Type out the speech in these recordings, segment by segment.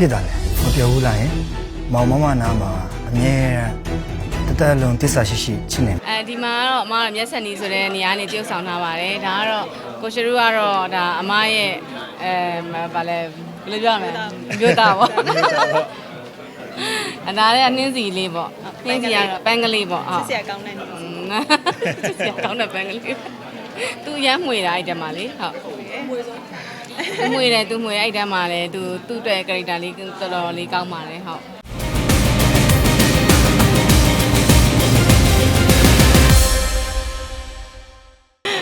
ဖြစ်တာလဲမပြောဘူးလားယင်မောင်မမနာမှာအမြဲတန်းတသက်လုံးတစ္ဆာရှိရှိချစ်နေအဲဒီမှာကတော့အမကမျက်စက်နီဆိုတဲ့နေရာနေတရုပ်ဆောင်ထားပါတယ်ဒါကတော့ကိုရှရူကတော့ဒါအမရဲ့အဲဗာလဲဘယ်လိုပြောရမလဲမြို့သားပေါ့အနာလည်းနှင်းစီလေးပေါ့နှင်းစီကတော့ပန်းကလေးပေါ့ဟုတ်ဆရာကောင်းတဲ့နေอืมဆရာကောင်းတဲ့ပန်းကလေးသူရမ်းမှွေတာအဲ့တမှာလေဟုတ် သူမှွေတယ်သူမှွေအဲ့တမှာလေသူသူ့အတွက် character လေးတော်တော်လေးကောင်းပါတယ်ဟုတ်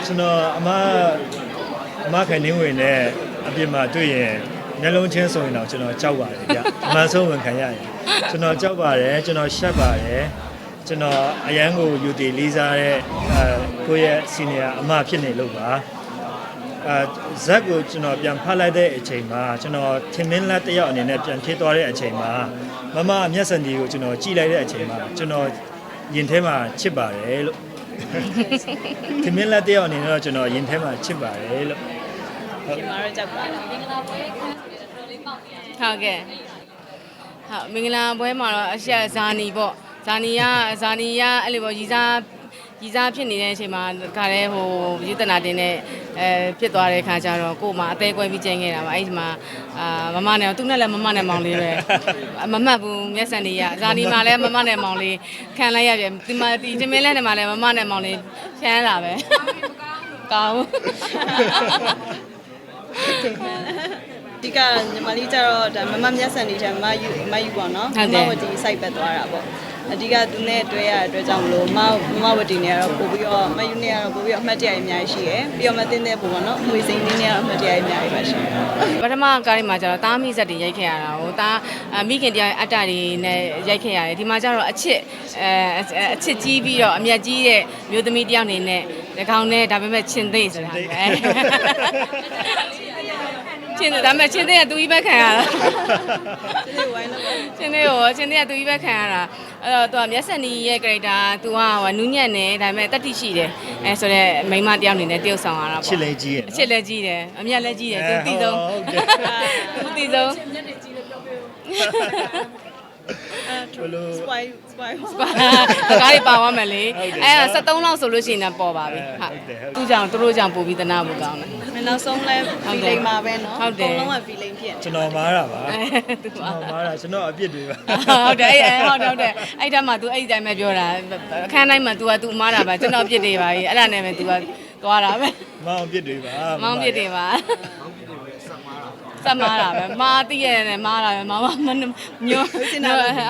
ကျွန်တော်အမအမခိုင်နေဝင်နဲ့အပြင်မှာတွေ့ရင်မျက်လုံးချင်းဆိုရင်တော့ကျွန်တော်ကြောက်ပါတယ်ဗျအမှန်ဆုံးဝန်ခံရရင်ကျွန်တော်ကြောက်ပါတယ်ကျွန်တော်ရှက်ပါတယ်ကျွန်တော်အရန်ကိုယူတည်လေးစားတဲ့အဲကိုယ့်ရဲ့စီနီယာအမဖြစ်နေလို့ပါ အဲဇက်ကိုကျွန်တော်ပြန်ဖတ်လိုက်တဲ့အချိန်မှာကျွန်တော်ထင်မင်းလက်တစ်ယောက်အနေနဲ့ပြန်ဖြစ်သွားတဲ့အချိန်မှာမမမျက်စံဒီကိုကျွန်တော်ကြည့်လိုက်တဲ့အချိန်မှာကျွန်တော်ရင်ထဲမှာချစ်ပါတယ်လို့ခင်မင်းလက်တယောက်အနေနဲ့တော့ကျွန်တော်ရင်ထဲမှာချစ်ပါတယ်လို့ဒီမှာတော့ကြောက်ပါတယ်ဟုတ်ကဲ့ဟုတ်မင်္ဂလာပွဲမှာတော့အရှက်ဇာနီပေါ့ဇာနီကဇာနီကအဲ့လိုပေါ့ရီစား ရီစားဖြစ်နေတဲ့အချိန်မှာခါရဲဟိုယူတနာတင်နဲ့အဲဖြစ်သွားတဲ့ခါကျတော့ကို့မှာအသေးကွဲပြီးကျင်းခဲ့တာပါအဲ့ဒီမှာအာမမနဲ့သူနဲ့လည်းမမနဲ့မောင်လေးပဲမမှတ်ဘူးမျက်စံတွေကဇာနီမှာလည်းမမနဲ့မောင်လေးခံလိုက်ရပြန်ဒီမှာဒီတမင်းလက်နဲ့မှာလည်းမမနဲ့မောင်လေးချမ်းလာပဲကောင်းဒီကညီမလေးကျတော့ဒါမမမျက်စံနေတဲ့မယူမယူပေါ့နော်မဝတီ site ပဲသွားတာပေါ့ အဓိကသူနဲ့တွေ့ရတဲ့အတွက်ကြောင့်မလို့မမဝတီနဲ့ကတော့ပို့ပြီးတော့မယူနဲ့ကတော့ပို့ပြီးတော့အမှတ်တရအများကြီးရှိရယ်ပြီးတော့မသိတဲ့ပုံပေါ့နော်ငွေစိမ်းလေးနဲ့ကတော့အမှတ်တရအများကြီးပါရှိတယ်ပထမကားလေးမှာကျတော့တားမိဆက်တွေရိုက်ခဲ့ရတာဟိုတားအမိခင်တရားအတ္တတွေနဲ့ရိုက်ခဲ့ရတယ်ဒီမှာကျတော့အချစ်အဲအချစ်ကြီးပြီးတော့အမျက်ကြီးတဲ့မျိုးသမီးတယောက်အနေနဲ့ဒီကောင်နဲ့ဒါပေမဲ့ချင်းသိဆိုတာပဲ ချင်းဒါပေမဲ့ချင်းသိကသူကြီးပဲခံရတာဒီဝိုင်းတော့ချင်းသိကိုချင်းသိကသူကြီးပဲခံရတာအဲ့တော့သူကမျက်စက်နီရဲ့ character သူကဟိုနူးညံ့နေဒါပေမဲ့တတိရှိတယ်အဲဆိုတော့မိန်းမတယောက်အနေနဲ့တယောက်ဆောင်ရတာပေါ့ချစ်လေးကြီးရဲ့အချစ်လည်းကြီးတယ်အမျက်လည်းကြီးတယ်သူတည်ဆုံးဟုတ်တယ်သူတည်ဆုံး ဘယ်လို spy spy တကားတွေပါသွားမယ်လေ ဟုတ်တယ် အဲ73လောက်ဆိုလို့ရှိရင်လည်းပေါ်ပါပြီ ဟုတ် ဟုတ် တယ်ဟုတ်တယ် သူကြောင့်သူတို့ကြောင့်ပို့ပြီးတနာဖို့ကောင်းတယ် မနောက်ဆုံးလဲ feeling မှာပဲနော် ဟုတ်တယ် အကုန်လုံးက feeling ဖြစ်နေ ကျွန်တော်မားတာပါ အဲသူ ကျွန် က တော်မားတာကျွန်တော်အပြစ်တွေပါ ဟုတ်တယ်အဲဟုတ်တယ်ဟုတ်တယ်အဲ့တည်းမှာ तू အဲ့ဒီတိုင်းပဲပြောတာအခန်းတိုင်းမှာ तू က तू မားတာပါကျွန်တော်အပြစ်တွေပါကြီးအဲ့ဒါနဲ့ပဲ तू ကသွားတာပဲ မောင်အပြစ်တွေပါ မောင်းပြစ်တွေပါ စမားတာပဲမားတည့်ရတယ်မားတာပဲမမမညိုဟု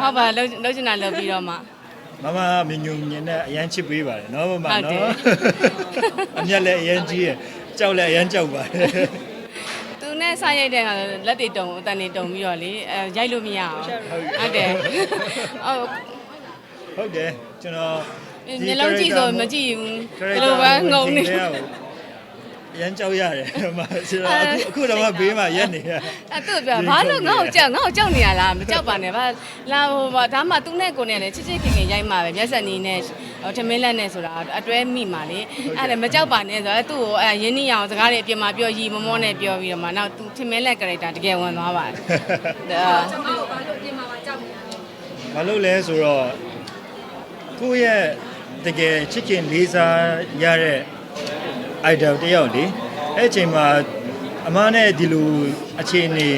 တ်ပါလှုပ်လှုပ်ချင်တာလှုပ်ပြီးတော့မှမမမင်းညုံညင်နဲ့အရန်ချစ်ပေးပါတယ်နော်မမဟုတ်တယ်နော်အမျက်လည်းအရန်ကြီးရဲ့ကြောက်လည်းအရန်ကြောက်ပါတယ်သူနဲ့ဆိုင်ရိုက်တဲ့ဟာလက်တွေတုံအတန်တွေတုံပြီးတော့လေအဲရိုက်လို့မရအောင်ဟုတ်တယ်ဟုတ်ဟုတ်တယ်ကျွန်တော်မျက်လုံးကြည့်ဆိုမကြည့်ဘူးဘယ်လိုပဲငုံနေ ရမ်းကြောက်ရတယ်မဆရာအခုအခုတော့ဘေးမှာရက်နေရအဲ့သူပြောဘာလို့ငါ့ကိုကြောက်ငါ့ကိုကြောက်နေရလားမကြောက်ပါနဲ့ဗာလာဟိုဗာဒါမှသူနဲ့ကိုနဲ့လည်းချစ်ချစ်ခင်ခင်ရိုက်မှာပဲမျက်စက်နီးနဲ့ဟိုထမင်းလက်နဲ့ဆိုတာအတွဲမိမှာလေအဲ့ဒါမကြောက်ပါနဲ့ဆိုတော့သူ့ကိုအဲရင်းနှီးအောင်စကားတွေအပြင်မှာပြောရီမမောနဲ့ပြောပြီးတော့မှနောက်သူထမင်းလက် character တကယ်ဝင်သွားပါတယ်ဒါဘာလို့လဲဆိုတော့ကိုယ့်ရဲ့တကယ်ချစ်ခင်လေးစားရတဲ့ idol တယောက်လေအဲ့အချိန်မှာအမားနဲ့ဒီလိုအခြေအနေ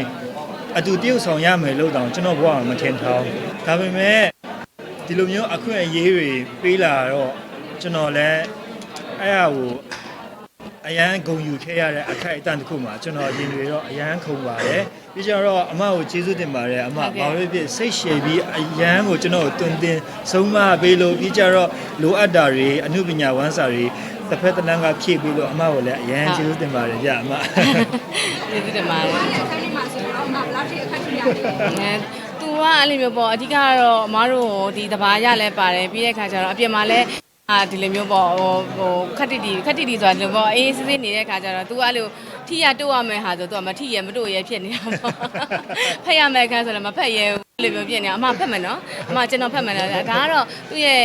အတူတယောက်ဆောင်ရမယ်လို့တောင်ကျွန်တော်ဘဝမှာမထင်ထားဘူးဒါပေမဲ့ဒီလိုမျိုးအခွင့်အရေးတွေပေးလာတော့ကျွန်တော်လည်းအဲ့ဟာကိုအရန်ဂုံယူခဲ့ရတဲ့အခိုက်အတန့်တစ်ခုမှာကျွန်တော်ရင်တွေတော့အရန်ခုန်ပါတယ်ပြီးကြတော့အမကိုကျေးဇူးတင်ပါတယ်အမဘာလို့ဖြစ်စိတ်ရှည်ပြီးအရန်ကိုကျွန်တော်ကိုတွင်တင်ဆုံးမပေးလို့ပြီးကြတော့လိုအပ်တာတွေအမှုပညာဝမ်းစာတွေ တစ်ဖက်တစ်လမ်းကဖြည့်ပြီးလို့အမကိုလည်းအရန်ကျေးဇူးတင်ပါတယ်ကြအမကျေးဇူးတင်ပါတယ်အဲသူကအဲ့လိုမျိုးပေါ့အဓိကကတော့အမားတို့ဒီတဘာရလဲပါတယ်ပြီးတဲ့ခါကျတော့အပြင်မှာလဲအာဒီလိုမျိုးပေါ့ဟိုဟိုခက်တီတီခက်တီတီဆိုတာဒီလိုပေါ့အေးစစ်စစ်နေတဲ့ခါကျတော့ तू အဲ့လို ထထိရတို့ရမယ်ဟာဆိုတော့မထိရမတို့ရဖြစ်နေတာပေါ့ဖက်ရမယ်ခန်းဆိုတော့မဖက်ရဘူးလေပြောဖြစ်နေတာအမဖက်မယ်နော်အမကျွန်တော်ဖက်မယ်နော်ဒါကတော့သူ့ရဲ့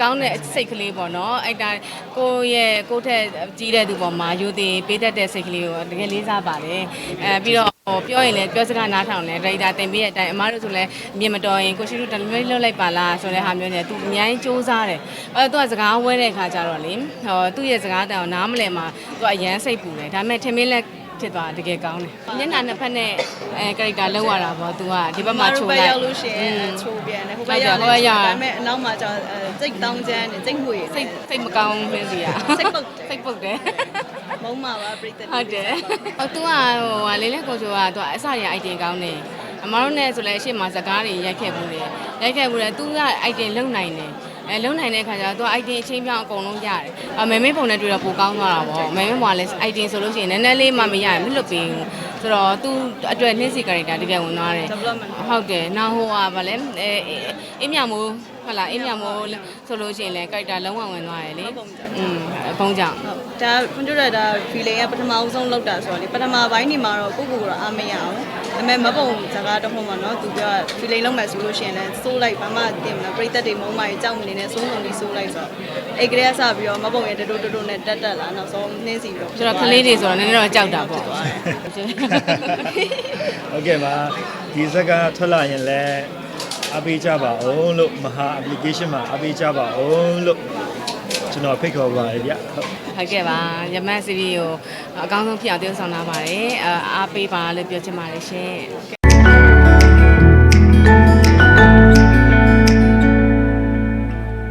ကောင်းတဲ့စိတ်ကလေးပေါ့နော်အဲ့ဒါကိုရဲ့ကိုထက်ကြီးတဲ့သူပေါ်မှာယူသေးပေးတတ်တဲ့စိတ်ကလေးကိုတကယ်လေးစားပါတယ်အဲပြီးတော့ဟိုပြောရင်လည်းပြောစကားနားထောင်လဲဒရိုက်တာတင်ပေးတဲ့အတိုင်းအမားတို့ဆိုလဲမြင်မတော်ရင်ကိုရှိတို့တလွဲလွတ်လိုက်ပါလားဆိုတဲ့ဟာမျိုးနဲ့သူအများကြီးစူးစားတယ်အဲသူကစကားဝဲတဲ့အခါကျတော့လေဟောသူ့ရဲ့စကားတောင်နားမလဲမှာသူကအရန်စိတ်ပူတယ်ဒါပေမဲ့ထင်မင်းလက် ဖြစ်သွားတကယ်ကောင်းတယ်မျက်နှာနှစ်ဖက်နဲ့အဲ character လောက်ရတာပေါ့သူကဒီဘက်မှာချိုးဘလိုက်ရောက်လို့ရှိရင်ချိုးပြန်တယ်ဟိုဘက်ရောက်ဟုတ်တယ်ဟိုဘက်ရောက်ဒါပေမဲ့အနောက်မှာကျတော့စိတ်တောင်းချမ်းတယ်စိတ်ငွေစိတ်စိတ်မကောင်းမင်းစီကစိတ်ပုတ်တယ်စိတ်ပုတ်တယ်မုံမှာပါပြိတ္တဟုတ်တယ်ဟိုသူကဟိုဟာလေးလေးကိုချိုကသူကအစရ item ကောင်းတယ်အမတို့နဲ့ဆိုလဲအရှိမစကားတွေရိုက်ခဲ့ဘူးလေရိုက်ခဲ့ဘူးလေသူက item လုံနိုင်တယ် အဲလုံနိုင်တဲ့ခါကျတော့သူက item အချင်းပြောင်းအကုန်လုံးရတယ်အမေမေပုံနဲ့တွေ့တော့ပိုကောင်းသွားတာပေါ့မေမေပုံကလည်း item ဆိုလို့ရှိရင်နည်းနည်းလေးမှမရရင်မလွတ်ပေးဘူးဆိုတော့သူအတွက်နှင်းစီ character တကယ်ဝင်သွားတယ် development ဟုတ်တယ်နောက်ဟိုဟာဗာလဲအဲအင်းမြမိုး ဟုတ်လားအင်းမြမိုးဆိုလို့ရှိရင်လည်း character လုံးဝဝင်သွားတယ်လေอืมအဖုံးကြောင့်ဟုတ်ဒါကွန်ပျူတာဒါ feeling ကပထမအဆုံးလောက်တာဆိုတော့လေပထမပိုင်းနေမှာတော့ကိုကိုကတော့အားမရအောင်ဒါပေမဲ့မပုံစကားတော့မှမနော်သူပြော feeling လောက်မယ်ဆိုလို့ရှိရင်လည်းစိုးလိုက်ဘာမှတင်မလားပြိသက်တွေမုံမိုင်းကြောက်မနေနဲ့စိုးလုံးပြီးစိုးလိုက်ဆိုတော့အဲ့ကလေးကစပြီးတော့မပုံရဲ့တတိုးတတိုးနဲ့တက်တက်လာနောက်ဆုံးနှင်းစီပြီးတော့ဆိုတော့ကလေးတွေဆိုတော့နည်းနည်းတော့ကြောက်တာပေါ့ဟုတ်ကဲ့ပါဒီဇက်ကထွက်လာရင်လည်း အပေးကြပါအောင်လို့မဟာ application မှာအပေးကြပါအောင်လို့ကျွန်တော်ဖိတ်ခေါ်ပါရဗျဟုတ်ဟုတ်ကဲ့ပါရမတ်စီဗီကိုအကောင်းဆုံးဖြစ်အောင်တည်ဆောင်လာပါတယ်အာအားပေးပါလို့ပြောချင်ပါတယ်ရှင်